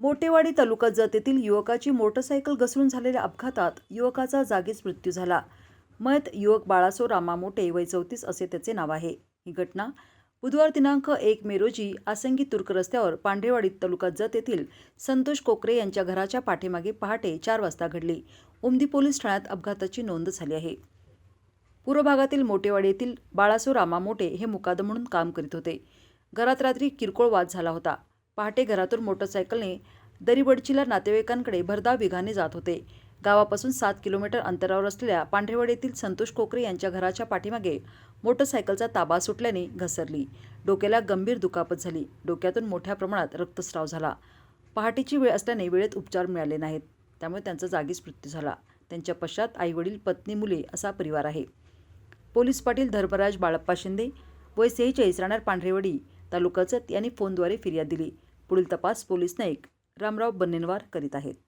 मोटेवाडी तालुका जत येथील युवकाची मोटरसायकल घसरून झालेल्या अपघातात युवकाचा जागीच मृत्यू झाला. मयत युवक बाळासो रामा मोटे वय चौतीस असे त्याचे नाव आहे. ही घटना बुधवार दिनांक एक मे रोजी आसंगी तुर्क रस्त्यावर पांढरेवाडी तालुका जत येथील संतोष कोकरे यांच्या घराच्या पाठीमागे पहाटे चार वाजता घडली. उमदी पोलीस ठाण्यात अपघाताची नोंद झाली आहे. पूर्व भागातील मोटेवाडी येथील बाळासो रामा मोटे हे मुकादम म्हणून काम करीत होते. घरात रात्री किरकोळ वाद झाला होता. पहाटे घरातून मोटरसायकलने दरीबडचीला नातेवाईकांकडे भरधाव वेगाने जात होते. गावापासून सात किलोमीटर अंतरावर असलेल्या पांढरेवाडी येथील संतोष कोकरे यांच्या घराच्या पाठीमागे मोटरसायकलचा ताबा सुटल्याने घसरली. डोक्याला गंभीर दुखापत झाली. डोक्यातून मोठ्या प्रमाणात रक्तस्राव झाला. पहाटेची वेळ असल्याने वेळेत उपचार मिळाले नाहीत. त्यामुळे त्यांचा जागीच मृत्यू झाला. त्यांच्या पश्चात आईवडील पत्नी मुले असा परिवार आहे. पोलीस पाटील धर्मराज बाळप्पा शिंदे वय सेहेचाळीस राहणार पांढरेवाडी तालुकाचत यांनी फोनद्वारे फिर्याद दिली. पुढील तपास पोलीस नाईक रामराव बन्नेनवार करीत आहेत.